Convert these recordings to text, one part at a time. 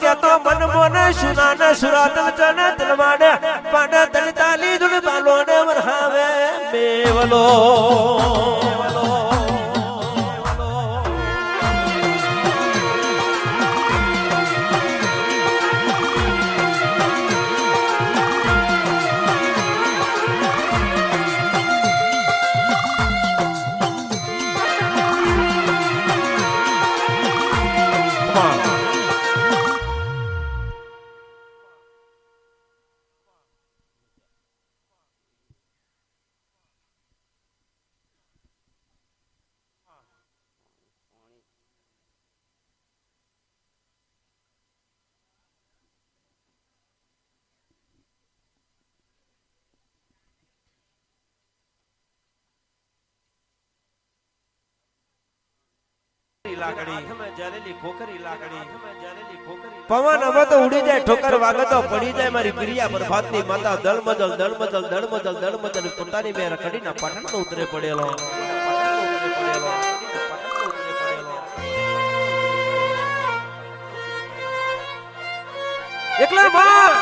કેતો મન મોને સુનાને સુરાતલ ચને તલવાડે પાડે તલતાલી દુલ બાલોને વરહાવે. મેવલો પવન હવે તો ઉડી જાય ઠોકર વાગે તો પડી જાય મારી પ્રિયા પ્રભાતની માતા દળમદલ દળમદલ દળમદલ દળમદલ પોતાની મેં રખડીના પાટણ ઉતરે પડેલો. એકલા માં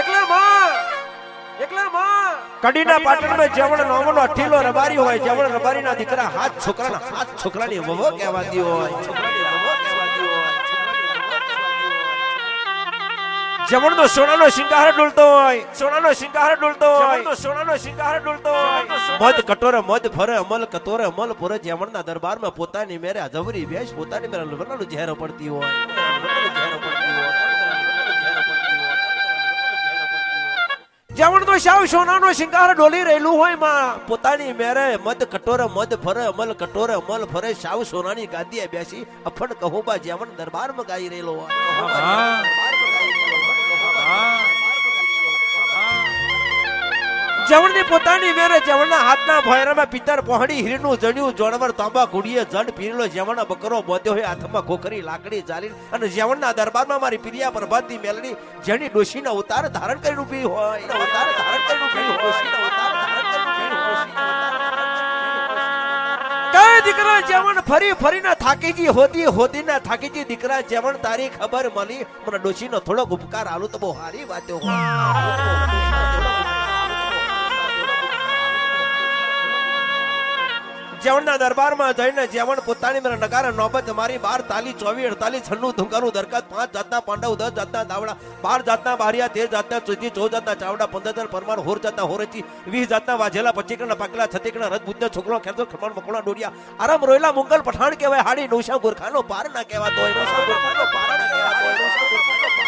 એકલા માં એકલા માં. કડીના પાટણમાં જેવણ નોમનો અઠીલો રબારી હોય જેવણ રબારીના દીકરા હાથ છોકરાના હાથ છોકરાની વહુ કહેવાતી હોય. જમણનો સોનાનો શિંગાર ડૂલતો હોય સોનાનો શિંગાર ડૂલતો હોય. સોનાનો શિંગાર ડૂલતો હોય. મધ કટોરે મધ ફરે અમલ કતોરે અમલ પુરે જમણના દરબારમાં પોતાની મેરે અધવરી વેશ પોતાની મેરે લવરનું ઝેર પડતી હોય. જમણ તો સાવ સોનાનો શિંગાર ડોલી રહેલું હોયમાં. પોતાની મેરે મધ કટોરે મધ ફરે અમલ કટોરે અમલ ફરે સાવ સોનાની ગાદીએ બેસી અફડ કહુબા જમણ દરબારમાં ગાઈ રહેલો હોય. જવણની પોતાની વેરે જવણના હાથના ભોયરામાં પિત્તર પહોળી હીરનું જણ્યું, જોણવર, તાંબા, ઘોડીએ જડ પીરેલો જવણના બકરો બોધ્યો હોય, હાથમાં ખોખરી લાકડી ચાલી અને જવણના દરબારમાં મારી પ્રિયા પ્રભાતની મેલડી, જેની ડોશીનો અવતાર ધારણ કરીને ઊભી હોય. અવતાર ધારણ કરીને ઊભી હોય. અવતાર ધારણ કરીને ઊભી કઈ દીકરા જેવણ ફરી ફરીને થાકીજી હોતી હોતી થાકી થાકીજી, દીકરા જેવણ તારી ખબર મળી. મને ડોશીનો થોડોક ઉપકાર આલુ તો બહુ સારી વાતો જેવણના દરબારમાં જઈને જેવણ પોતાની મેં નકારે નોબત મારી બાર તાલી, ચોવી, અડતાલીસ, છન્નું ધુંકાનું દરકાત પાંચ જાતના પાંડવ, દસ જાતના દાવડા, બાર જાતના બારિયા, તેર જાતના ચોથી ચૌદ જાતના ચાવડા, પંદર પરમાર હોર જાતના હોરેચી, વીસ જાતના વાજેલા પચીકણા પાકલા છતીકણા રથ બુદ્ધ છોકરો ખેતો ખમણ મકોડા ડોડિયા આરામ, રોયલા, મુંગલ, પઠાણ કહેવાય, હાડી નોશા ગુરખાનો પાર ના કહેવાતો હોય નોશા ગુરખાનો પાર ના કહેવાતો હોય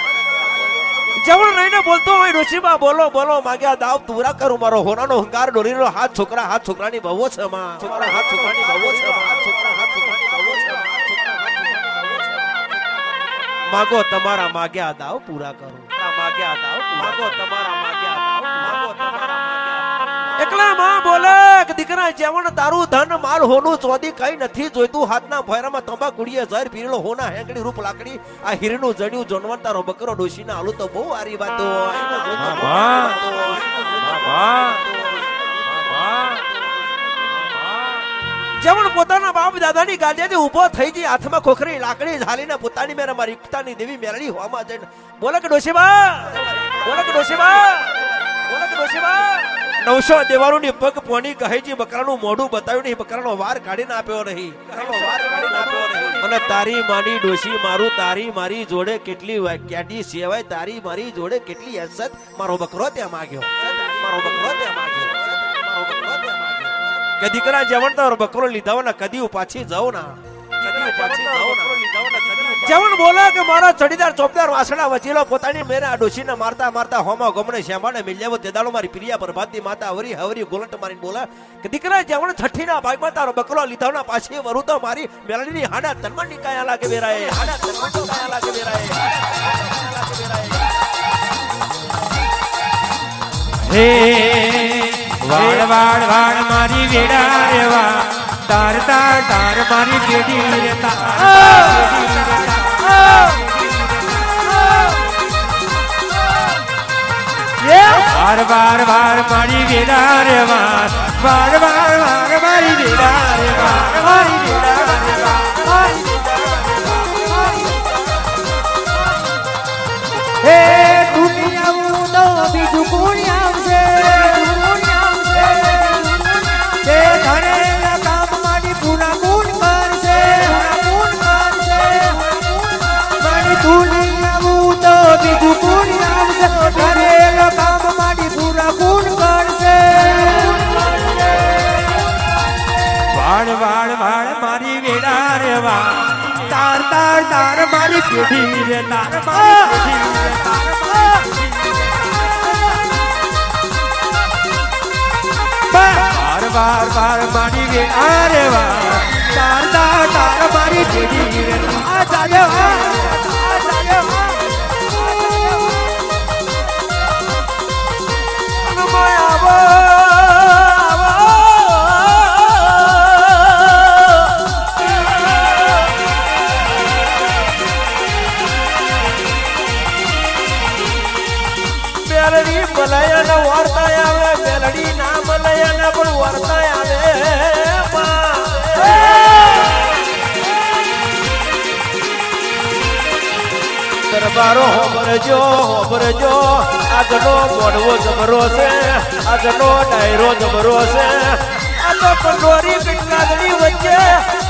જવણ રહીને બોલતો હોય, ઋષિમાં બોલો બોલો માગ્યા દાવ તુરા કરું મારો હોનાનો હંકાર ડોલીનો હાથ છોકરા, હાથ છોકરાની બહુ છે માં. છોકરા, હાથ છોકરાની બહુ છે હાથ. છોકરા, હાથ છોકરાની બહુ છે માગો તમારા માગ્યા દાવ પૂરા કરો. માગ્યા દાવ માગો તમારા માગ્યા દાવ માગો તમારા એકલા માં બોલે કે દીકરા જેવણ તારું ધન માલ હોનું ચોદી કઈ નથી જોઈતું. હાથના ભોયરામાં તંબા કુડીએ ઝર પીરેલો હોના હેંગડી રૂપ લાકડી આ હીરનું જડ્યું જોનવર તારો બકરો ડોશીના આલુ તો બહુ આરી વાતો. જમણ પોતાના બાપ દાદાની ગાડીએથી ઊભો થઈ ગઈ હાથમાં ખોખરી લાકડી ઝાલીને પોતાની મેરે મારી એકતાની દેવી મેરડી હોવામાં જઈને બોલે કે ડોશીબા બોલે કે ડોશીબા બોલે કે ડોશીબા. નવસો દેવારોની પગ પોની કહેજી બકરાનું મોઢું બતાવ્યું નહીં, બકરાનો વાર વાર કાઢીને આપ્યો નહીં. અને તારી માની ડોશી, મારું તારી મારી જોડે કેટલી વા- સેવાય? તારી મારી જોડે કેટલી હસત મારો બકરો ત્યાં માગ્યો. મારો બકરો ત્યાં માગ્યો. કે દીકરા, જવણ તારો બકરો લીધા કદી પાછી જાઉં ના કદી પાછી જાઉં ના જવણ બોલે કે મારા ચડીદાર ચોપદાર વાસણા વચીલો પોતાની મેરે ડોશીને મારતા મારતા હોમો ગમણે શ્યામાને મિલ્યાવો તે દાડો મારી પ્રિયા પ્રભાતની માતા હવરી હવરી ગોલટ મારીને બોલે કે દીકરા, જવણ છઠ્ઠીના ભાગમાં તારો બકરો લીધાવના પાછી વરું તો મારી મેલડીની હાડા તન્મણની કાયા લાગે વેરાએ, હાડા તન્મણની કાયા લાગે વેરાએ. હે વાડ વાડ વાડ મારી વેડા રે વા તાર તાર તાર મારી બેડી રે વાર વાર વાર મારી વેડા રે વાર વાર વાર વાર મારી વેડા વાર મારી વેડા વાર. હે ધરેલા કામ મારી પૂરા ગુણ કરશે. વાળ વાળ વાળ મારી વેડા રે વાળ. તાર તાર તાર મારી પેઢી રે, તાર મારી પેઢી રે, તાર વાર વાર વાર મારી રે વાળ. તાર તાર તાર મારી પેઢી રે આ ચાલ્યો મેલડી મલયન વાર્તા આવે મેલડી ના મલયન પણ વાર્તા આવે. દરબારો હોબરજો હોબરજો આજનો મોડવો જબરો છે, આજનો ડાયરો જબરો છે. આ તો પંડોરી કેટલાગડી વચ્ચે,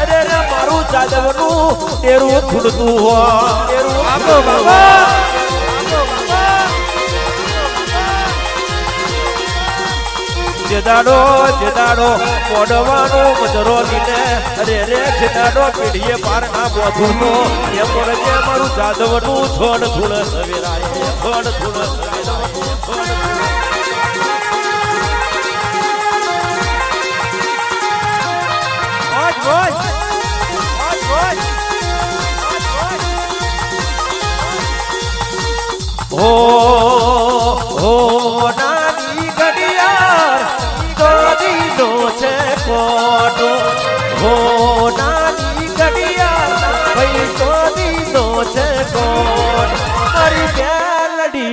અરે મારું જાદવનું ખૂડતું હો જેદાડો જેદાડો મોડવાનો મજરો લીને અરે રે જેદાડો, પીઢીએ પાર ના બોધું તો. એમ રજે મારું જાદવનું છોડ ધૂળ સવેરાય, છોડ ધૂળ સવેરાય, છોડ ધૂળ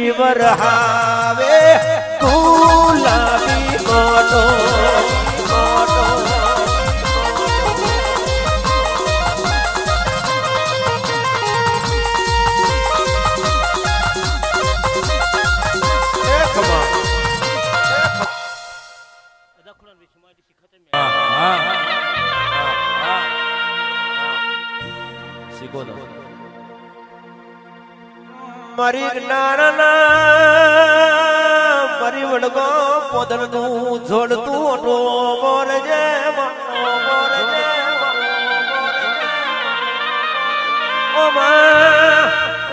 બેલડી વરહાવે ગુલાબી એ ખમા. શીખો તો મારી જ્ઞાનના મારી વડગો પોદનનું જોડતું ઓટો મોર જે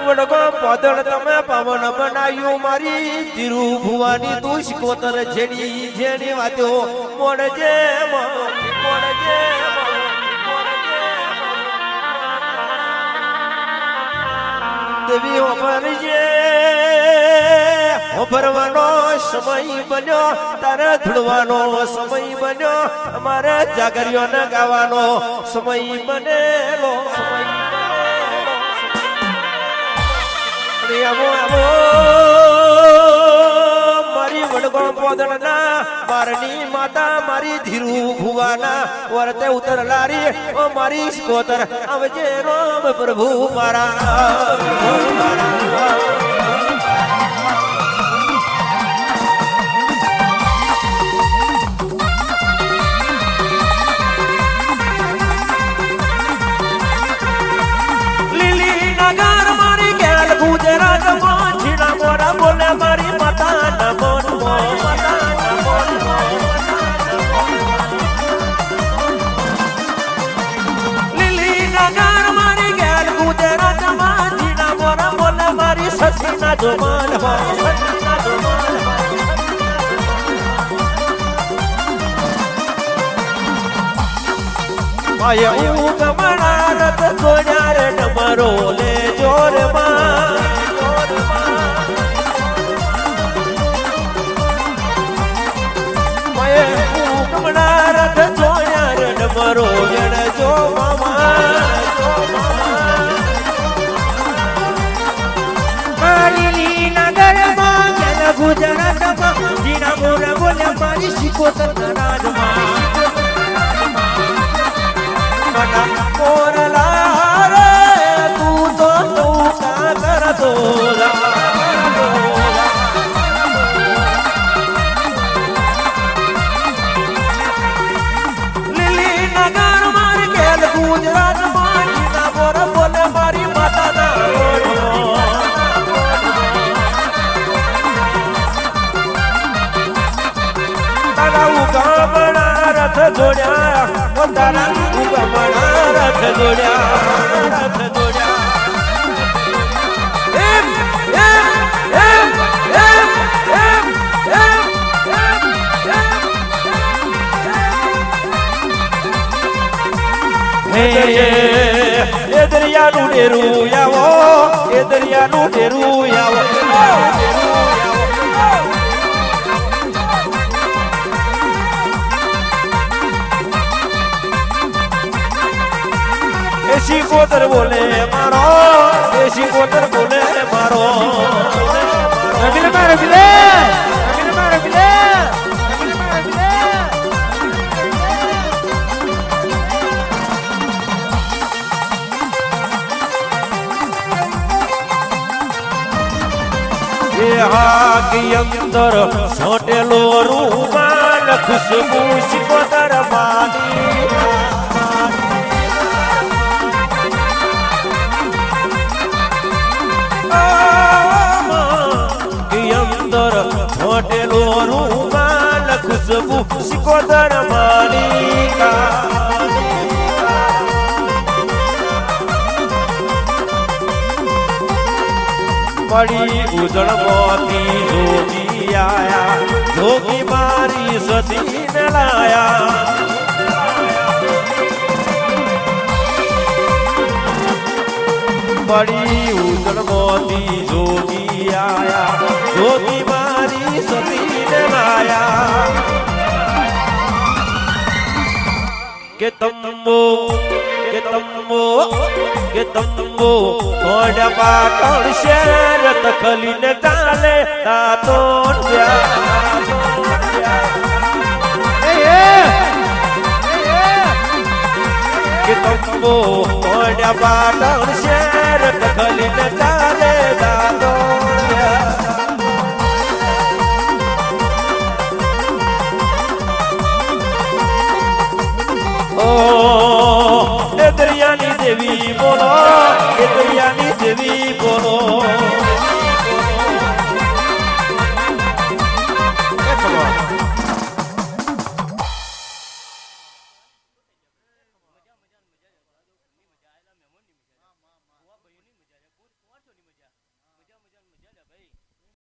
વડગો પોદળ તમે પવન બનાયું મારી ધીરુ ભુવાની તું શિકોતર જેડી જેડી વાતો. મોડ જે દેવી ઓભરજે ઓભરવાનો સમય બન્યો તારે ધૂળવાનો સમય બન્યો અમારે જાગરીઓ ગાવાનો સમય બનેલો સમય આવો આવો પોદળના મારની માતા મારી ધીરુ ભુવાના વરતે ઉતર લારી, ઓ મારી સ્કોતર, આવજે રામ પ્રભુ મારા મારા. સસીના જોમાન હો સસીના જોમાન હો માય હું કમળા રત છોડ્યા રે ડમરો લે જોરમાં માય હું કમળા રત છોડ્યા રે ડમરો જણ જો મામા. ગુજરાતમાં જીણા મોરા બોલ્યા મારી શિકોતર રાજમાં મોરલા રે તું તો તું કરતો રા રથ જોડ્યા રથ જોડ્યા એમ એમ એમ એમ દરિયાનું ડેરું આવો, એ દરિયાનું ડેરું આવો. એસી કોતર બોલે મારો, દેશી કોતર બોલે મારો. રગીલે માં રગીલે રગીલે માં રગીલે રગીલે માં રગીલે. એ હાકી અંદર સોટેલો રૂપાલ ખુશબુ શિકોતર ખુશબુ માલિકા. પડી ઉજળ મોતી જોગી આયા. જોગી મારી સતી ને લાયા. પડી ઉજળ મોતી જોગી કે તંબો કે તંબો કે તંબો. થોડા પાટણ શેર તખલીને ચાલે તાતો કે તંબો થોડા પાટણ શેર તખલીને ચાલે તાતો ઓ એ દરિયાની દેવી બોલો એ દરિયાની દેવી બોલો.